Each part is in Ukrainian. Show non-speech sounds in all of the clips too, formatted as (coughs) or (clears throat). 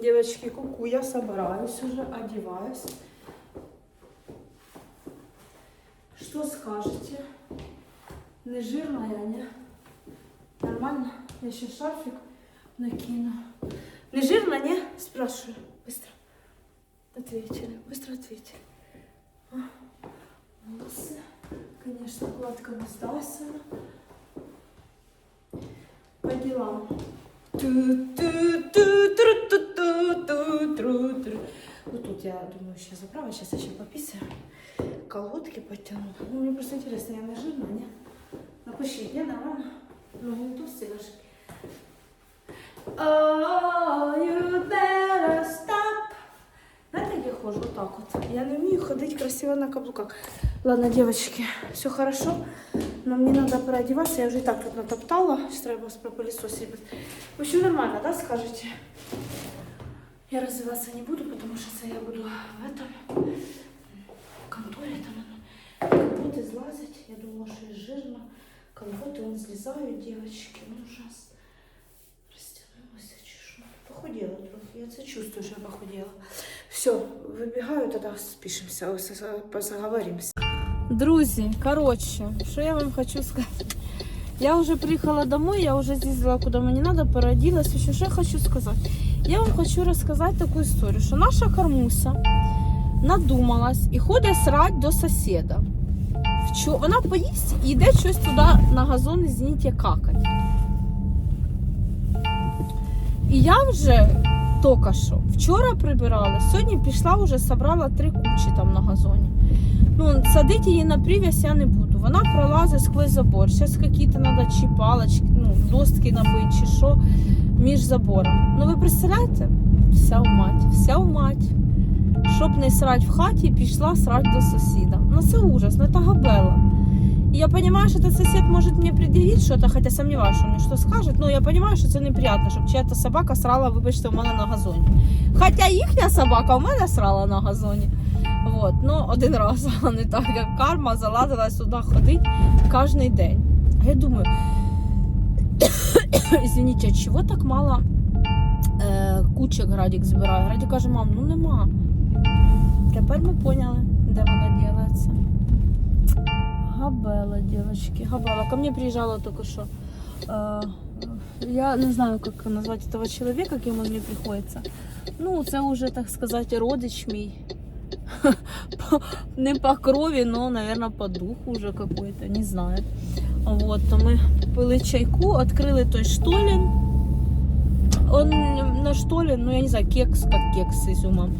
Девочки, куку, я собираюсь уже, одеваюсь. Что скажете? Не жирная, не? Нормально? Я еще шарфик накину. Не жирно, не? Спрашиваю. Быстро. Ответили. Быстро ответили. А, волосы. Конечно, гладко не сдался. По делам. Ну тут я думаю, сейчас заправа, сейчас я еще пописаю. Колготки подтяну. Ну, мне просто интересно, я жирна, не? Напиши, я нормально? Ну, не толстые ножки. Oh, you. Знаете, я хожу? Вот так вот. Я не вмію ходить красиво на каблуках. Ладно, девочки, все хорошо. Но мне надо переодеваться. Я уже и так тут натоптала. Сейчас треба пропылесосить. В общем, нормально, да, скажете? Я развиваться не буду, потому что я буду в этом в конторе там колготы злазить. Я думала, что я жирно. Колготы он слезают, девочки. Ну, ужасно. Растянулась, чешу. Похудела трохи. Я це чувствую, що я похудела. Все, вибігаю, тоді спишемося, позаговоримося. Друзі, коротше, що я вам хочу сказати. Я уже приехала домой, я уже съездила куда мне надо, породилась. Еще что я хочу сказать? Я вам хочу рассказать такую историю, что наша Хармуся надумалась і ходить срать до сусіда. Вона поїсть і йде щось туди на газон, извините, какать. І я вже тільки що вчора прибирала, сьогодні пішла вже собрала три кучі там на газоні. Ну, садити її на прив'язь я не буду. Вона пролазить сквозь забор. Зараз якісь треба чи палочки, ну, доски набити, чи що між забором. Ну ви представляєте? Вся в мать, вся в мать. Щоб не срать в хаті, пішла срать до сусіда. Ну це ужас, ну це габела. И я что этот сосед может мне предъявить что-то, хотя сомневаюсь, что он мне что скажет. Но я понимаю, що це неприятно, щоб чия-то собака срала, вибачте, у мене на газоні. Хоча їхня собака у мене срала на газоні. Вот. Ну, один раз, (laughs) а не так, як карма залазила сюди ходить кожен день. А я думаю, (coughs) извините, а чого так мало е, кучок Градік збирає? Градік каже, мам, ну нема. Тепер ми поняли, де вона ділається. Габела, девочки, Габела. Ко мне приезжала только что. э, Я не знаю, как назвать этого человека, кем он мне приходится. Ну, це уже, так сказать, родич мій. (laughs) Не по крові, но, наверное, по духу уже какой-то, не знаю. Вот, то ми пили чайку, відкрили той штолін. Он на штолін, ну я не знаю, кекс, как кекс с изюмом.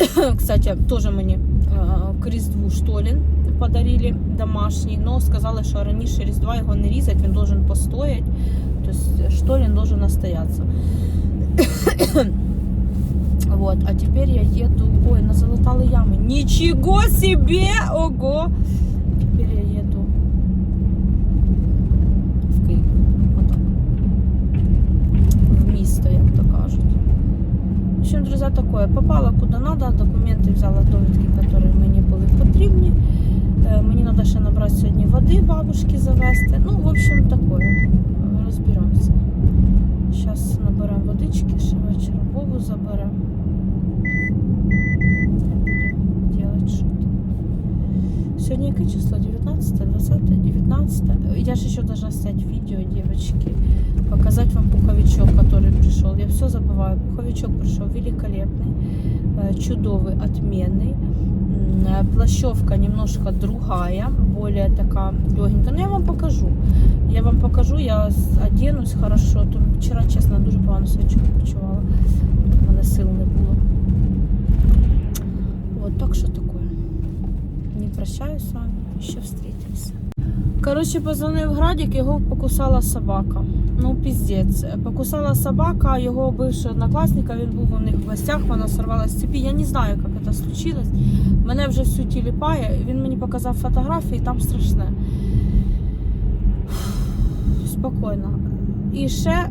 (coughs) Кстати, тоже э, к Різдву штолін подарили домашній, но сказали, що раніше Різдва його не різать, він должен постоять. Тобто штолін должен остояться. Вот, а теперь я еду. Ой, на залатали ями. Ничего себе! Ого! Теперь я еду в Київ. Отак. В місто, як то кажуть. В общем, друзья, такое. Попала куда надо, документы взяла, довідки, які мені були потрібні. Е, Мені треба ще набрати сьогодні води бабушки завести. Ну, в общем, такое. Розберемося. Зараз наберемо водички, ще вечором Вову заберемо. Сьогодні яке число? 19, 20, 19. Я же еще должна снять видео, девочки. Показать вам пуховичок, который пришел. Я все забываю. Пуховичок пришел великолепный, э, чудовый, отменный. Э, Плащевка немножко другая, более такая легенькая. Но я вам покажу. Я вам покажу, я оденусь хорошо. То вчора, чесно, дуже погано себе чу- почувала. У мене сил не було. Вот так що таке. Не прощаюсь с вами, ще встретимся. Коротше, позвонив Градік, його покусала собака. Ну, піздець. Покусала собака, його бившого однокласника, він був у них в гостях, вона сорвала з цепі. Я не знаю, як це случилось. Мене вже всю тіліпає. Він мені показав фотографії, там страшне. Спокійно. І ще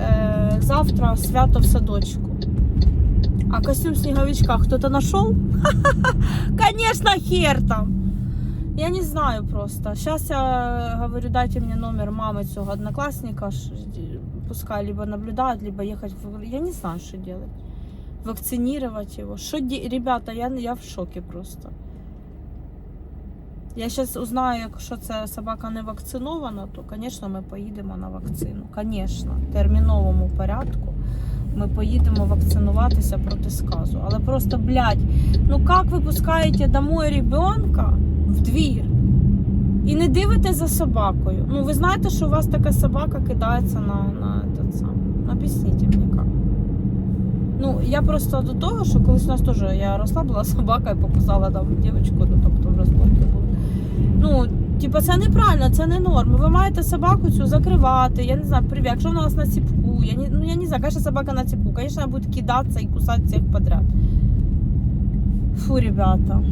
е, завтра свято в садочку. А костюм сніговичка хто-то знайшов? (laughs) Конечно, хер там. Я не знаю просто. Сейчас я говорю, дайте мне номер мамы цього одноклассника. Пускай либо наблюдают, либо ехать в... Я не знаю, что делать. вакцинировать его. Что, де- ребята, я, я в шоке просто. Я зараз узнаю, якщо це собака не вакцинована, то, звісно, ми поїдемо на вакцину. Звісно, в терміновому порядку ми поїдемо вакцинуватися проти сказу. Але просто, блядь, ну як ви пускаєте домой ребенка в двір і не дивитесь за собакою? Ну, ви знаєте, що у вас така собака кидається на, на, сам. Ну, Об'ясніть мені як. Ну, я просто до того, що колись у нас теж я росла, була собака і покусала там дівчинку, ну тобто в розборки були. Ну, типу, це неправильно, це не норм. Ви маєте собаку цю закривати. Я не знаю, привіт, якщо вона у вас на ціпку. Я не, ну я не знаю, конечно, собака на ціпку. Конечно, вона буде кидатися і кусати всіх подряд. Фу, ребята.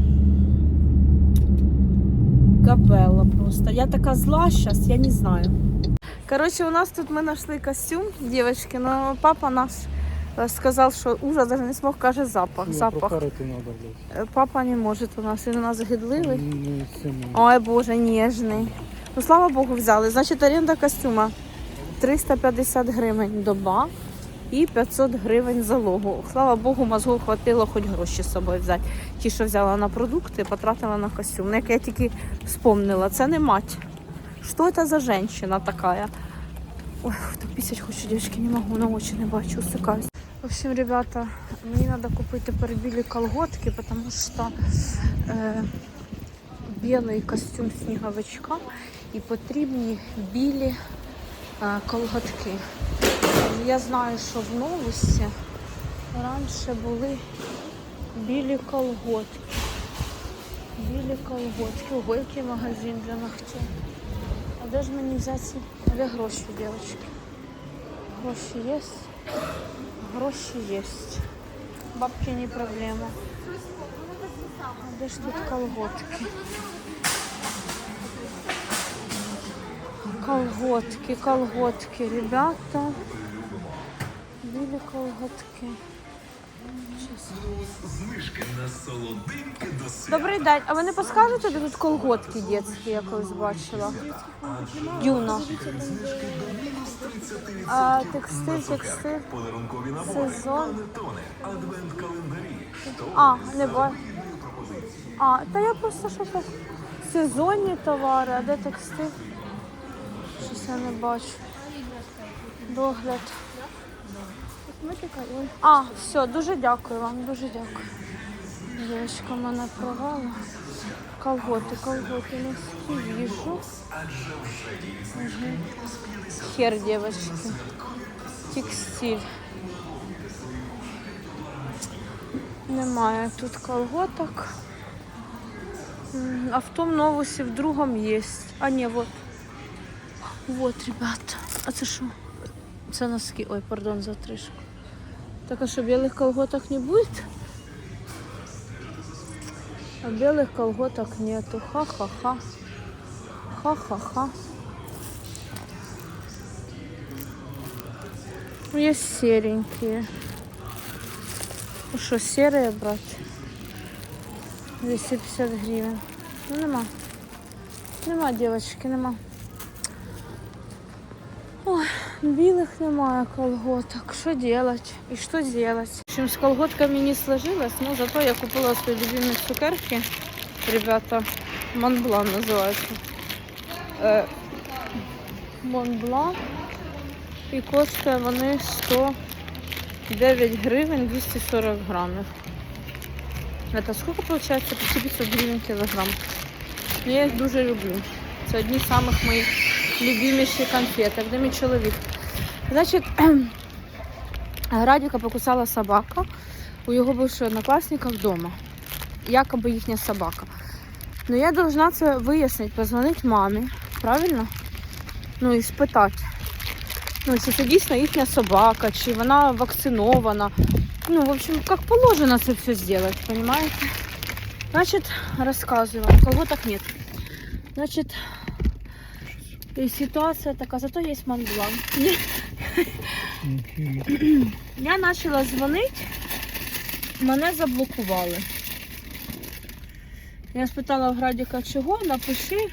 Габела просто. Я така зла зараз, я не знаю. Короче, у нас тут мы нашли костюм, девочки, но папа наш э, сказал, что ужас даже не смог, каже запах. запах. Прохарити треба, блядь. Э, Папа не может у нас, він у нас гидливий. Ну, сильно. Ой, боже, ніжний. Ну, слава Богу, взяли. Значить, оренда костюма 350 гривень доба і 500 гривень залогу. Слава Богу, мозгу хватило хоч гроші з собою взяти. Ті, що взяла на продукти, потратила на костюм. Ну, Як я тільки вспомнила, це не мать. Що це за жінка така? Ой, так пісять хочу, дівчатки, не можу, на очі не бачу, усикаюсь. В ребята, мені треба купити перебілі колготки, тому що е, білий костюм сніговичка і потрібні білі колготки. Я знаю, що в новості раніше були білі колготки. Білі колготки. Ого, магазин для ногтів. А де ж мені взяти? де гроші, дівчатки? Гроші є? Гроші є. Бабки не проблема. А де ж тут колготки? Колготки, колготки, ребята. Білі колготки. Добрий день. А ви не підскажете, де тут колготки дітські, я колись бачила? Дюна. А, текстиль, текстиль. Подарункові набори, Сезон. А, не бачу. А, та я просто що. Сезонні товари, а де текстиль? Я не бачу. Догляд. А, все, дуже дякую вам, дуже дякую. Дівчинка мене провала. Колготи, колготи, носки, вижу. Хер, девочки. Текстиль. Немає тут колготок. А в том новусі в другом есть. А не, вот. Вот, ребята. А це що? Це носки. Ой, пардон за тришку. Так, а що, білих колготок не будет? А белых колготок нету. Ха-ха-ха. Ха-ха-ха. Ну, Есть серенькие. Ну що, серые брати? 250 гривень. Ну нема. Нема, дівчатки, нема. Білих немає колготок. Що делать? І що делать? В общем, з колготками не сложилось, но зато я купила свої любимі цукерки. Ребята, Монблан називається. Е, Монблан. І коштує вони 109 гривень 240 грамів. Это сколько получается? Почти 500 гривен килограмм. Я їх дуже люблю. Це одні з самих моїх любиміших конфеток. Де мій чоловік. Значить, Радіка покусала собака у його бывшого однокласника вдома. Якоби їхня собака. Ну я должна це вияснити, позвонити мамі, правильно? Ну і спитати. Ну, чи це дійсно їхня собака, чи вона вакцинована. Ну, в общем, как положено это все сделать, понимаете? Значит, рассказываю вам. Колготок нет. Значит, и ситуация такая, зато есть Монблан. Я почала дзвонити, мене заблокували. Я спитала в Градіка, чого, напиши.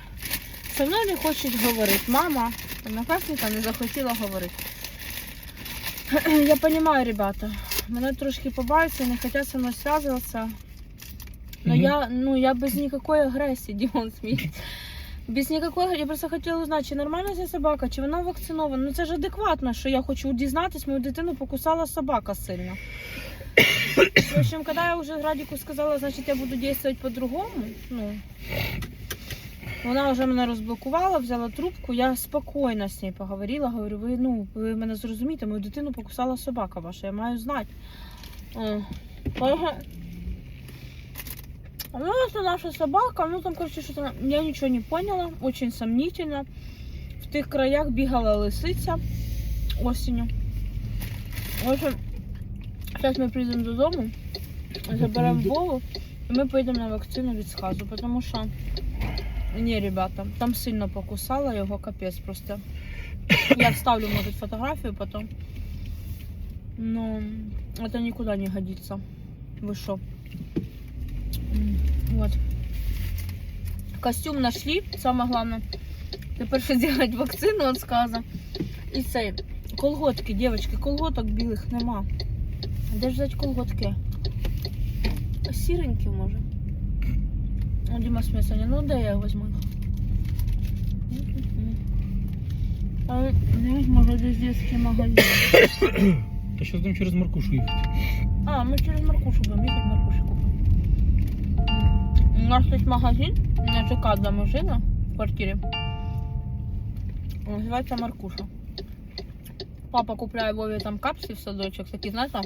Со мною не хочуть говорити. Мама однокласника не захотіла говорити. (clears throat) Я розумію, ребята, Мене трошки побаються, не хочуть зі мною зв'язуватися. Но Мгм. я, ну, я без никакой агрессии, (laughs) Димон смеется. Без агрессии. Я просто хотіла узнати, чи нормальна ця собака, чи вона вакцинована. Ну це ж адекватно, що я хочу дізнатись, мою дитину покусала собака сильно. В общем, коли я вже Градіку сказала, значить я буду діяти по-другому, ну, вона вже мене розблокувала, взяла трубку, я спокійно з нею поговорила, говорю, ви, ну, ви мене зрозумієте, мою дитину покусала собака ваша, я маю знати. Е, каже, Ну, это наша собака. Ну, там, короче, что-то... Я ничего не поняла. Очень сомнительно. В тих краях бігала лисиця осінню. В общем, зараз ми прийдемо додому, заберемо Вову, і ми поїдемо на вакцину від сказу, тому що... Ні, ребята, там сильно покусала його, капець просто. Я вставлю, может, фотографию потом. Но это никуда не годится. Вы шо? Вот. Костюм нашли, самое главное. Тепер ще зробити вакцину від сказа. І цей. Колготки, дівчатки, колготок білих нема. Де ж взяти колготки? Сіренькі може. О, Діма смісані, ну де я візьму? А, Дивись, може десь дитячий магазин. Та зараз там через Маркушу їхати. А, мы через Маркушу будем ехать, Маркуши купим. У нас есть магазин, на ЖК для машина в квартире. Называется Маркуша. Папа купляє Вові там капси в садочок, такі, знаєте,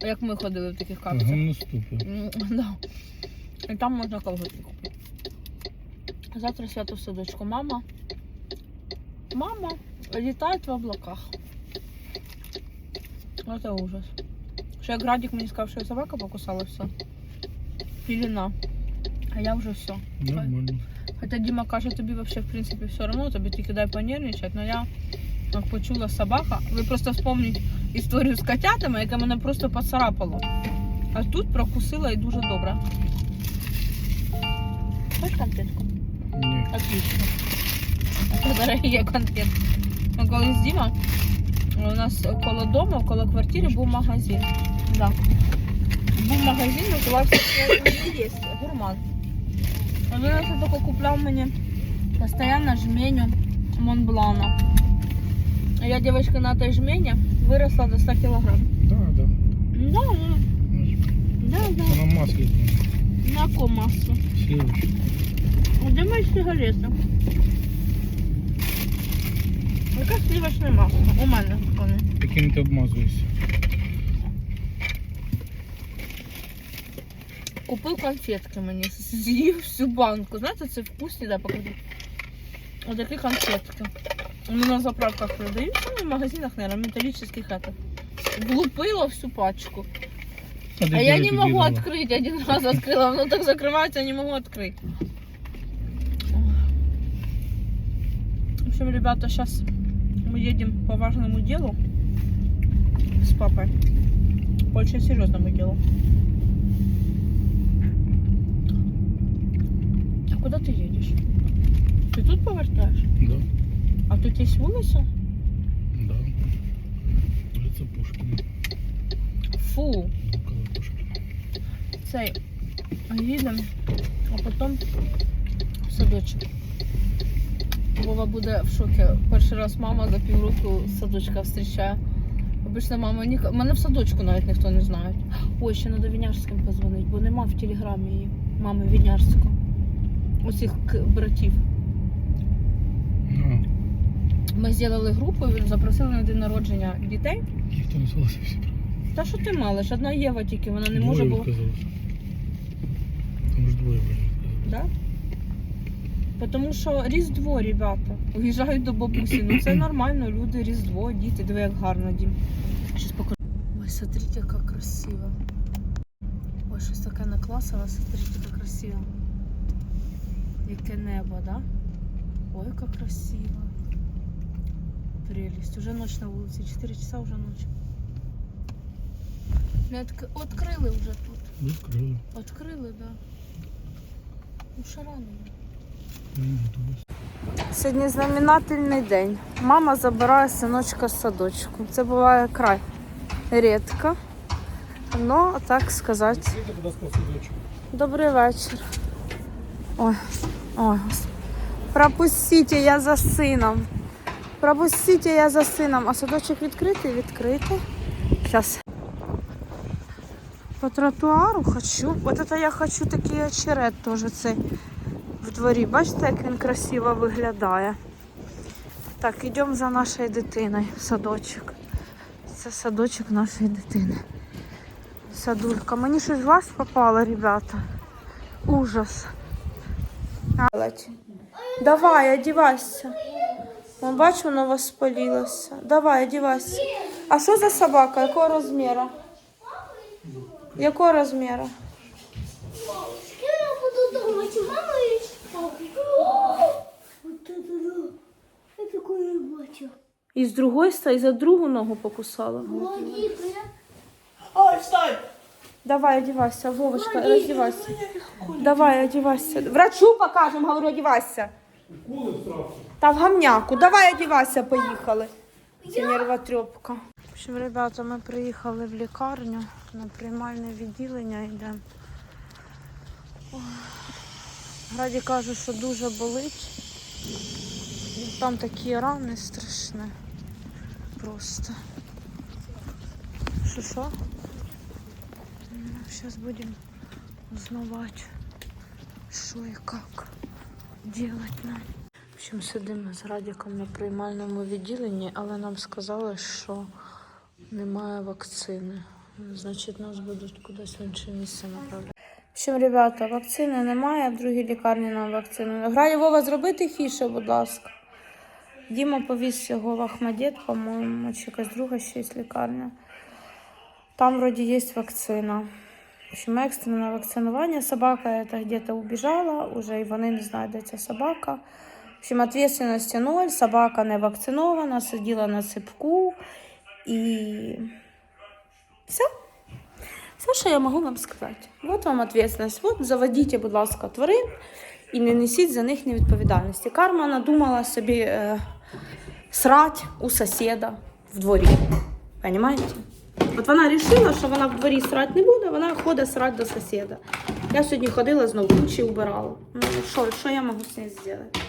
як ми ходили в таких капсах. Ага, наступи. М, (laughs) Да. І там можна колготки купити. Завтра свято в садочку. Мама. Мама літає в облаках. Це ужас. Ще як Градік мені сказав, що собака покусала все. Піліна. А я вже все. Нормально. Хоча Діма каже, тобі вообще, в принципі, все одно, тобі тільки дай понервничати, але я як почула собака. Ви просто вспомніть історію з котятами, яка мене просто поцарапало. А тут прокусила і дуже добре. Хочеш конфетку? Ні. Отлично. Це дорогі конфетки. Ну, колись Діма, у нас коло дому, коло квартири був магазин. Да. Був магазин, називався «Є, гурман. Він це тільки купляв мені постійно жменю Монблана. А я, девочка, на этой жмені виросла до 100 килограмм. Да, да. Да, да, да, да. Вона маслі. На яку масу? Сливочки. А де мої сигарети? Яке сливочне масло? У мене вони. Таким ти обмазуєшся. Купив конфетки мені, з'їв всю банку. Знаєте, це вкусні, да, покажу. Отакі конфетки. Вони на заправках продаються, ну, в магазинах, наверное, металлических это. Влупила всю пачку. А я не могу открыть, один раз открыла, оно так закрывается, я не могу открыть. В общем, ребята, сейчас мы едем по важному делу с папой. По очень серьезному делу. А куда ты едешь? Ты тут повертаешь? Да, А тут есть вулиця? да. Улиця Пушкіна. Фу, Пушкіна. цей їдемо, а потім в садочок. Вова буде в шокі. Перший раз мама за півроку з садочка зустрічає. Обично мама ні... мене в садочку навіть ніхто не знає. Ой, ще треба Вінярським позвонити, бо нема в телеграмі її мами Вінярського. К- братів. А, Ми зробили групу, запросили на день народження дітей. ніхто не согласився. Та що ти малиш? Одна Єва тільки, вона не може, бо відказалося. Там ж двоє. Да? Тому що Різдво, ребята, уїжджають до бабусі. Ну це нормально, люди, Різдво, діти, диви, як гарно дім. Щас покажу. Ой, смотрите, яка красиво. Ой, щось таке накласила, смотрите, яка красиво. Яке небо, да? Ой, яка красиво. Прелесть. Уже ночь на вулиці, 4 часа вже ночь. Не отк- Открили вже тут. Відкрили. Открили, да. Ну, готово. Сьогодні знаменательний день. Мама забирає синочка з садочку. Це буває край рідко. Ну, так сказати. Добрий вечір. Ой, господи. Пропустіть, я за сином. Пропустіть, я за сином. А садочок відкритий? Відкритий. Зараз. По тротуару хочу. Вот это я хочу такий очерет теж цей в дворі. Бачите, як він красиво виглядає. Так, йдемо за нашою дитиною в садочок. Це садочок нашої дитини. Садулька. Мені щось в глаз попало, ребята. Ужас. Давай, одівайся. Вон бачу, воно воспалилося. Давай, одівайся. А що за собака? Якого розміру? Якого розміру? І з другої сторони, і за другу ногу покусала. Ой, стой! Давай, одевайся, Вовочка, одевайся. Давай, одевайся. Врачу покажем, говорю, одевайся. Та в гамняку. Давай, одевайся, поїхали. Це нервотрепка. В общем, ребята, ми приїхали в лікарню на приймальне відділення йдемо. Ой. Раді каже, що дуже болить. Там такі рани страшні. Просто. Що що? Сейчас будем узнавать, що і як делать нам. В общем, сидимо з Радіком на приймальному відділенні, але нам сказали, що немає вакцини. Значить, нас будуть кудись в інше місце направляти. Общем, ребята, вакцини немає, в другій лікарні нам вакцину. Грає Вова, зробити фіше, будь ласка. Діма повіз його в Ахмадет, по-моєму, чи якась друга ще є лікарня. Там вроде есть вакцина. В общем, екстрене вакцинування. Собака это где-то убежала, уже і вони не знають, де ця собака. В общем, ответственности ноль, собака не вакцинована, сиділа на ципку і все. Все, що я можу вам сказати. Вот вам ответственность. Вот заводіть, будь ласка, тварин і не несіть за них невідповідальності. Карма надумала собі е, срать у сусіда в дворі. Понимаете? От вона вирішила, що вона в дворі срати не буде, вона ходить срати до сусіда. Я сьогодні ходила знову кучі убирала. Ну що, що я можу з нею зробити?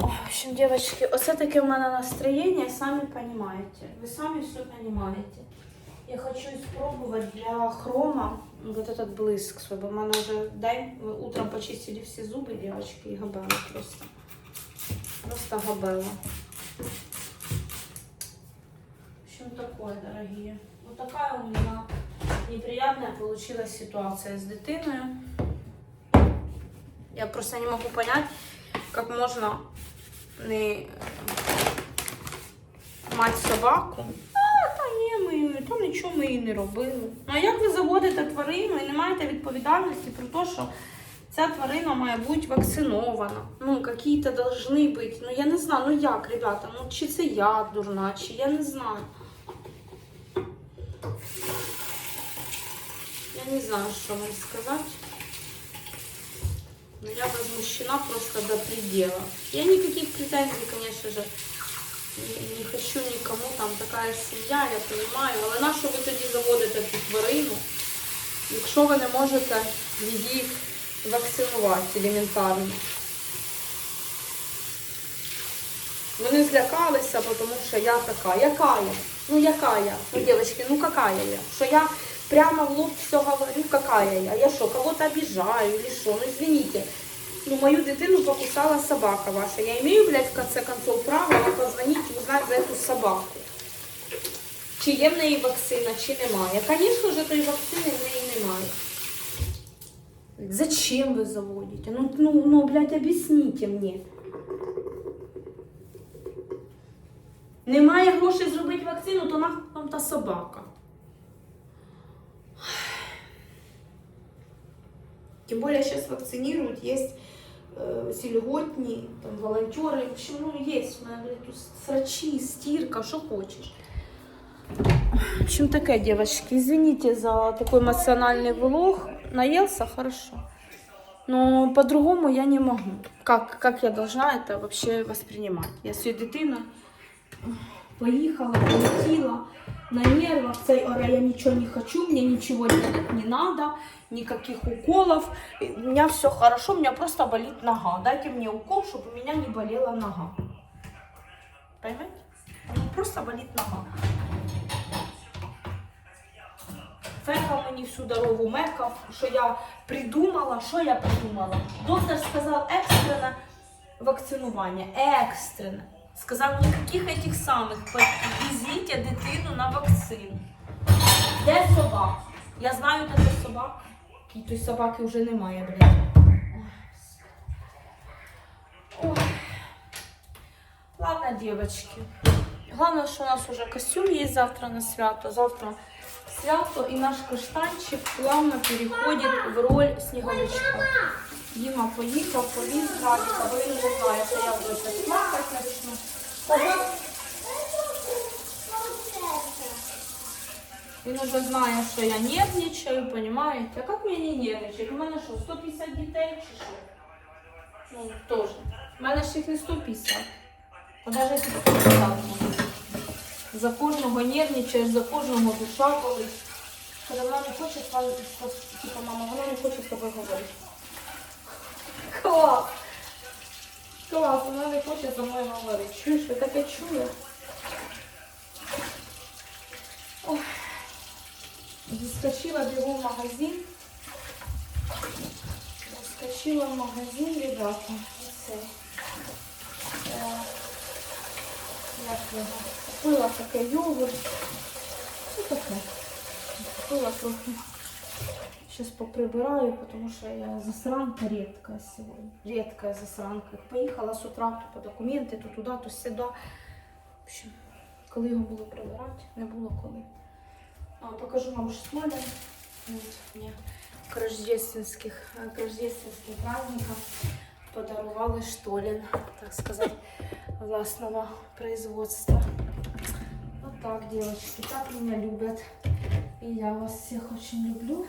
В общем, девочки, оце таке в мене настроєння, самі розумієте. Ви самі все розумієте. Я хочу спробувати для хрома вот этот блиск свой, бо в мене вже день, утром почистили всі зуби, девочки, і габела просто. Просто габела. В общем, такое, дорогие. Вот такая у меня неприятная получилась ситуация с дитиною. Я просто не могу понять, как можно не мати собаку. А, та ні, ми там нічого ми і не робили. Ну а як ви заводите тварину і не маєте відповідальності про те, що ця тварина має бути вакцинована? Ну, які-то должны бути. Ну я не знаю, ну як, ребята, ну чи це я дурна, чи я не знаю. Я не знаю, что вам сказать. Но я возмущена просто до предела. Я никаких претензий, конечно же, не, хочу никому. Там такая сім'я, я понимаю. Але на що ви тоді заводите цю тварину, якщо ви не можете її вакцинувати елементарно? Вони злякалися, тому що я така. Яка я? Ну яка я? Ну, девочки, ну какая я? Що я прямо в лоб все говорю, какая я? Я что, кого-то обижаю или что? Ну извините. Ну, мою дитину покусала собака ваша. Я имею, блядь, в конце концов, право позвонить і узнати за эту собаку. Чи є в неї вакцина, чи немає. Звісно ж, тої вакцини в неї немає. Зачем ви заводите? Ну, ну, ну, блядь, объясните мені. Немає грошей зробити вакцину, то нахуй вам та собака. Тем более сейчас вакцинируют, есть э, сельготни, там, волонтеры, в общем, ну, есть, у меня, говорит, тут срачи, стирка, что хочешь. В общем, такая, девочки, извините за такой эмоциональный влог. Наелся, хорошо. Но по-другому я не могу. Как, как я должна это вообще воспринимать? Я свою дитину поїхала, полетіла. на нервах, цей оре, я ничего не хочу, ничего делать не надо, никаких уколов, у меня все хорошо, у меня просто болит нога. Дайте мне укол, чтобы у меня не болела нога. Понимаете? Просто болит нога. Фекав мені всю дорогу мекав, що я придумала, що я придумала. Доктор сказав екстрене вакцинування. Екстрене. Сказав, ніяких этих самих. Візіть дитину на вакцину. Де собак? Я знаю, де той собак. І той собаки вже немає, блядь. Ой. Ладно, девочки. Главное, что у нас уже костюм есть завтра на свято. Завтра свято, и наш каштанчик плавно переходит в роль снеговичка. Дима поїхав, повіз Радіка, бо він вже знає, що я вже щось плакати. Ого, Він уже знає, що я нервничаю, понимаете? А як мені не нервничати? У мене що, 150 дітей чи що? Ну, теж. У мене ж їх не 150. А навіть 150. За кожного нервничаєш, за кожного душа болить. Коли вона не хоче типу, мама, вона не хоче з тобою говорити. Клас! Клас, вона не хоче зі мною говорити. Чуєш, ви таке чує? Заскочила бегу в магазин. Заскочила в магазин, ребята. Оце. Е, Як його? Купила таке йогурт. Ну таке. Купила трохи. Сейчас поприбираю, потому что я засранка редкая сегодня. Редкая засранка. Поїхала з утра то по документи, то туди, то сюди. В общем, коли його було прибирати, не було коли. А, покажу вам шмаля. Вот мне к рождественских, э, к рождественским праздникам подарували штолен, так сказать, властного производства. Вот так, девочки, так меня любят. И я вас всех очень люблю.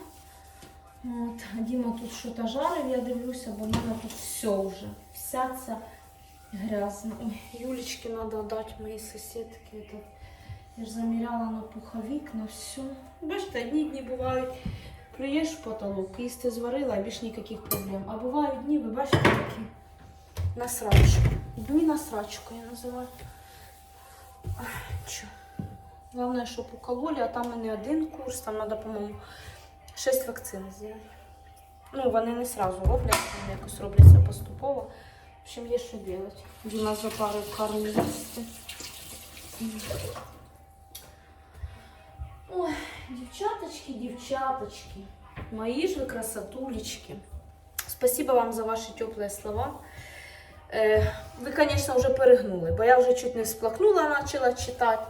Вот. А Дима тут что-то жарив, я дивлюся, бо в мене тут все вже. Вся ця грязна. Юлечке надо дати моїй сусідки. Я ж заміряла на пуховик, на все. Бачите, одні дні бувають. Плюєш в потолок, їсти зварила, і більш ніяких проблем. А бувають дні, ви бачите, такі на срачку. Дні на срачку я називаю. Ах? Головне, щоб укололи, а там і не один курс, там треба, по-моєму, 6 вакцин зробити. Ну, вони не сразу роблять, вони якось робляться поступово. В общем, є що робити. Діма запарив карму їсти. Ой, девчаточки, девчаточки, мои же красотулечки. Спасибо вам за ваши теплые слова. Е, ви, звісно, вже перегнули, бо я вже чуть не всплакнула, почала читати.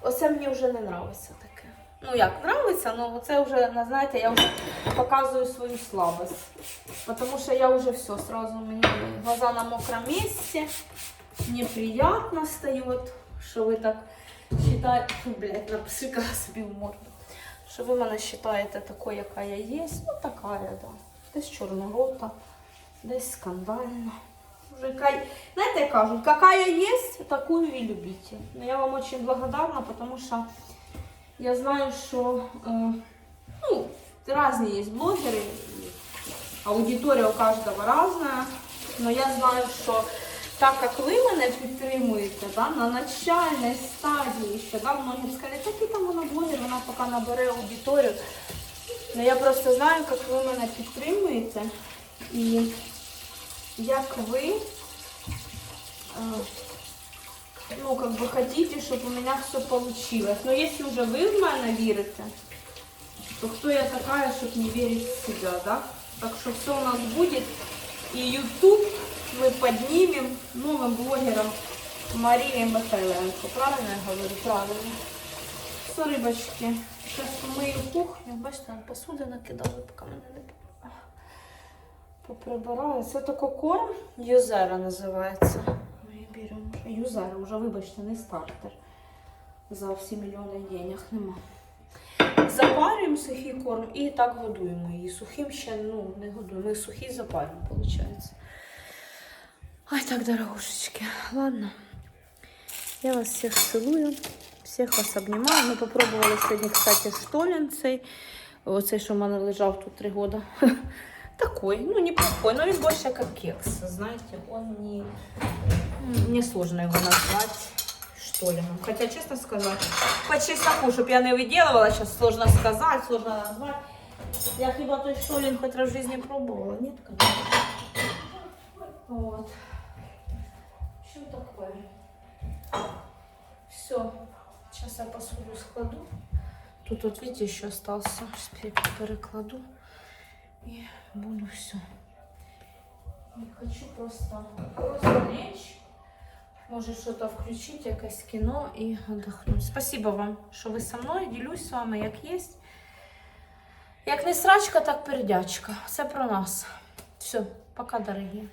Оце мені вже не подобається. Ну як, подобається, але це вже, ну, знаєте, я вже показую свою слабость. Тому що я вже все, сразу мені глаза на мокром місці, неприятно стає, що ви так считаєте, Фу, (laughs) блядь, написала собі в морду. Що ви мене вважаєте такою, яка я є. Ну, така я, да. Десь чорнорота, десь скандальна. Уже, ка- знаете, кажут, какая есть, такую и любите. Но я вам очень благодарна, потому что я знаю, что э, ну, разные есть блогеры, аудитория у каждого разная, но я знаю, що так як ви мене підтримуєте да, на начальній стадії, ще да, многі скажуть, який там вона блогер, вона поки набере аудиторію. Ну я просто знаю, як ви мене підтримуєте і як ви э, ну, как бы хотите, чтобы у меня все получилось. Но если уже вы в мене вірите, то кто я такая, чтобы не верить в себя, да? Так что все у нас будет. И YouTube мы поднимем новым блогером Марии Михайленко. Правильно я говорю? Правильно. Все, рыбочки. Сейчас помию кухню. Бачите, посуди накидали, поки мене не було. Поприбираю. Це тако корм Юзера називається. Ми беремо. Юзера, вже вибачте, не стартер. За всі мільйони денег нема. Запарюємо сухий корм і так годуємо її. Сухим ще ну, не годуємо. Ми сухий запарюємо, виходить. Ой, так, дорогушечки. Ладно. Я вас всех целую. Всіх вас обнімаю. Ми попробували сьогодні, кстати, штолін цей. Оцей, що в мене лежав тут три года. (laughs) Такой, ну неплохой, но він більше як кекс, знаєте, он не... Мне сложно его назвать штолином. Хотя, честно сказать, по чесноку, чтобы я не выделывала, сейчас сложно сказать, сложно назвать. Я хіба той штолин хоть раз в жизни пробовала, нет, конечно. Вот. Что такое? Все. Сейчас я посуду складу. Тут вот, видите, еще остался. Сейчас пере- перекладу. И буду все. Не хочу просто, просто лечь. Может что-то включить, якесь кіно і отдохнуть. Спасибо вам, що ви со мною. Ділюсь з вами, як є. Як не срачка, так передячка. Все про нас. Все, пока, дорогі.